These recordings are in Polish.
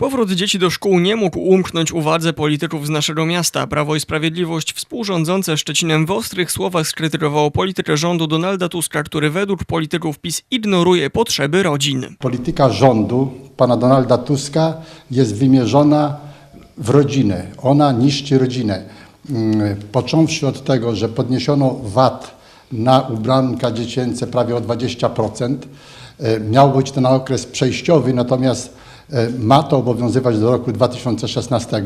Powrót dzieci do szkół nie mógł umknąć uwadze polityków z naszego miasta. Prawo i Sprawiedliwość współrządzące Szczecinem w ostrych słowach skrytykowało politykę rządu Donalda Tuska, który według polityków PiS ignoruje potrzeby rodzin. Polityka rządu pana Donalda Tuska jest wymierzona w rodzinę. Ona niszczy rodzinę. Mm, Począwszy od tego, że podniesiono VAT na ubranka dziecięce prawie o 20%. E, Miał być to na okres przejściowy, natomiast ma to obowiązywać do roku 2016.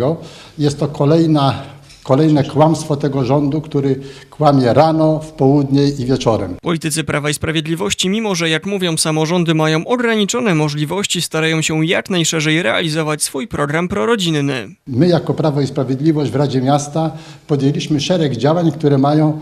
Jest to kolejna, kolejne kłamstwo tego rządu, który kłamie rano, w południe i wieczorem. Politycy Prawa i Sprawiedliwości, mimo że jak mówią samorządy mają ograniczone możliwości, starają się jak najszerzej realizować swój program prorodzinny. My jako Prawo i Sprawiedliwość w Radzie Miasta podjęliśmy szereg działań, które mają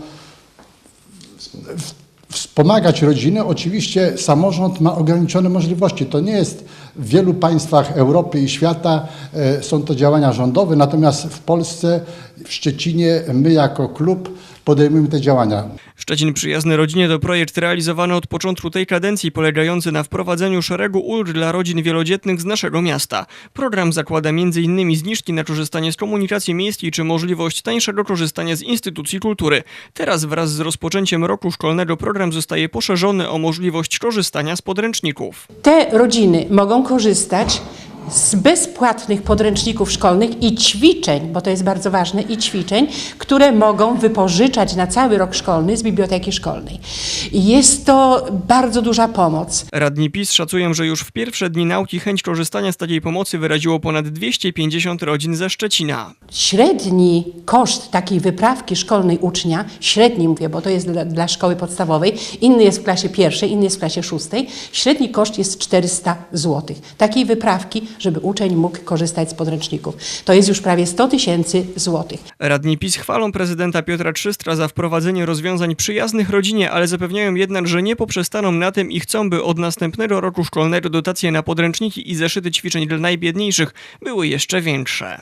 wspomagać rodziny. Oczywiście samorząd ma ograniczone możliwości. To nie jest w wielu państwach Europy i świata e, są to działania rządowe, natomiast w Polsce, w Szczecinie my jako klub podejmujemy te działania. Szczecin Przyjazny Rodzinie to projekt realizowany od początku tej kadencji, polegający na wprowadzeniu szeregu ulg dla rodzin wielodzietnych z naszego miasta. Program zakłada m.in. zniżki na korzystanie z komunikacji miejskiej czy możliwość tańszego korzystania z instytucji kultury. Teraz wraz z rozpoczęciem roku szkolnego program zostaje poszerzony o możliwość korzystania z podręczników. Te rodziny mogą korzystać z bezpłatnych podręczników szkolnych i ćwiczeń, bo to jest bardzo ważne, i ćwiczeń, które mogą wypożyczać na cały rok szkolny z biblioteki szkolnej. Jest to bardzo duża pomoc. Radni PiS szacują, że już w pierwsze dni nauki chęć korzystania z takiej pomocy wyraziło ponad 250 rodzin ze Szczecina. Średni koszt takiej wyprawki szkolnej ucznia, średni mówię, bo to jest dla, dla szkoły podstawowej, inny jest w klasie pierwszej, inny jest w klasie szóstej, średni koszt jest 400 zł. Takiej wyprawki, żeby uczeń mógł korzystać z podręczników. To jest już prawie 100 tysięcy złotych. Radni PiS chwalą prezydenta Piotra Trzystra za wprowadzenie rozwiązań przyjaznych rodzinie, ale zapewniają jednak, że nie poprzestaną na tym i chcą, by od następnego roku szkolnego dotacje na podręczniki i zeszyty ćwiczeń dla najbiedniejszych były jeszcze większe.